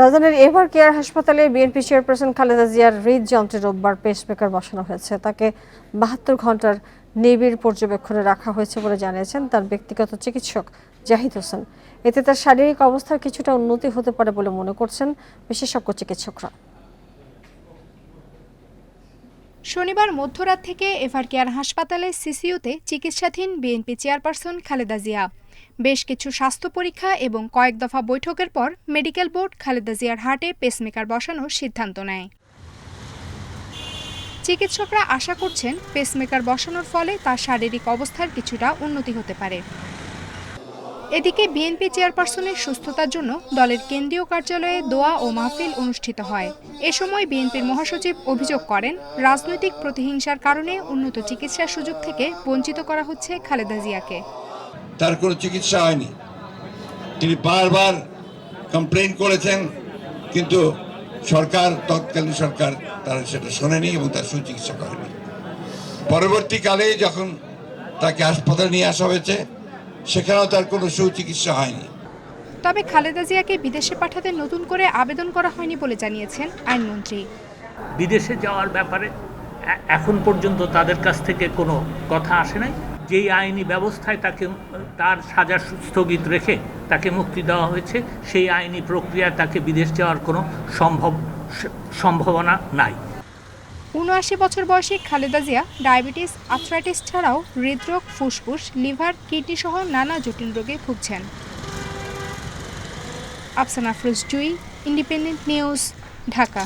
রাজধানীর ever care হাসপাতালে BNP chairperson Khaleda জিয়ার হৃদযন্ত্রে রোববার পেসমেকার বসানো হয়েছে। তাকে বাহাত্তর ঘণ্টার নিবিড় পর্যবেক্ষণে রাখা হয়েছে বলে জানিয়েছেন তার ব্যক্তিগত চিকিৎসক জাহিদ হোসেন। এতে তার শারীরিক অবস্থার কিছুটা উন্নতি হতে পারে বলে মনে করছেন বিশেষজ্ঞ চিকিৎসকরা। শনিবার মধ্যরাত থেকে এভার কেয়ার হাসপাতালে সিসিইউতে চিকিৎসাধীন বিএনপি চেয়ারপারসন খালেদা জিয়া। বেশ কিছু স্বাস্থ্য পরীক্ষা এবং কয়েক দফা বৈঠকের পর মেডিকেল বোর্ড খালেদা জিয়ার হার্টে পেসমেকার বসানোর সিদ্ধান্ত নেয়। চিকিৎসকরা আশা করছেন পেসমেকার বসানোর ফলে তার শারীরিক অবস্থার কিছুটা উন্নতি হতে পারে। এদিকে বিএনপি চেয়ারপারসনের সুস্থতার জন্য দলের কেন্দ্রীয় কার্যালয়ে দোয়া ও মাহফিল অনুষ্ঠিত হয়। এ সময় বিএনপির মহাসচিব অভিযোগ করেন, রাজনৈতিক প্রতিহিংসার কারণে উন্নত চিকিৎসার সুযোগ থেকে বঞ্চিত করা হচ্ছে খালেদা জিয়াকে। তার কোনো চিকিৎসা হয়নি। তিনি বারবার কমপ্লেন করেছেন কিন্তু সরকার তৎকালীন সরকার তারা সেটা শোনেনি এবং তার সুচিকিৎসা করেনি। পরবর্তীকালে যখন তাকে হাসপাতালে নিয়ে আসা হয়েছে সেখানেও তার কোনো সুচিকিৎসা হয়নি। তবে খালেদা জিয়াকে বিদেশে পাঠাতে নতুন করে আবেদন করা হয়নি বলে জানিয়েছেন আইনমন্ত্রী। বিদেশে যাওয়ার ব্যাপারে এখন পর্যন্ত তাদের কাছ থেকে কোনো কথা আসে নাই? যেই আইনি ব্যবস্থায় তাকে, তার সাজা স্থগিত রেখে তাকে মুক্তি দেওয়া হয়েছে, সেই আইনি প্রক্রিয়ায় তাকে বিদেশ যাওয়ার কোনো সম্ভব, সম্ভাবনা নাই। উনআশি বছর বয়সী খালেদা জিয়া ডায়াবেটিস, আর্থ্রাইটিস ছাড়াও হৃদরোগ, ফুসফুস, লিভার, কিডনি সহ নানা জটিল রোগে ভুগছেন। Afsana Afroz Jui, independent news, Dhaka.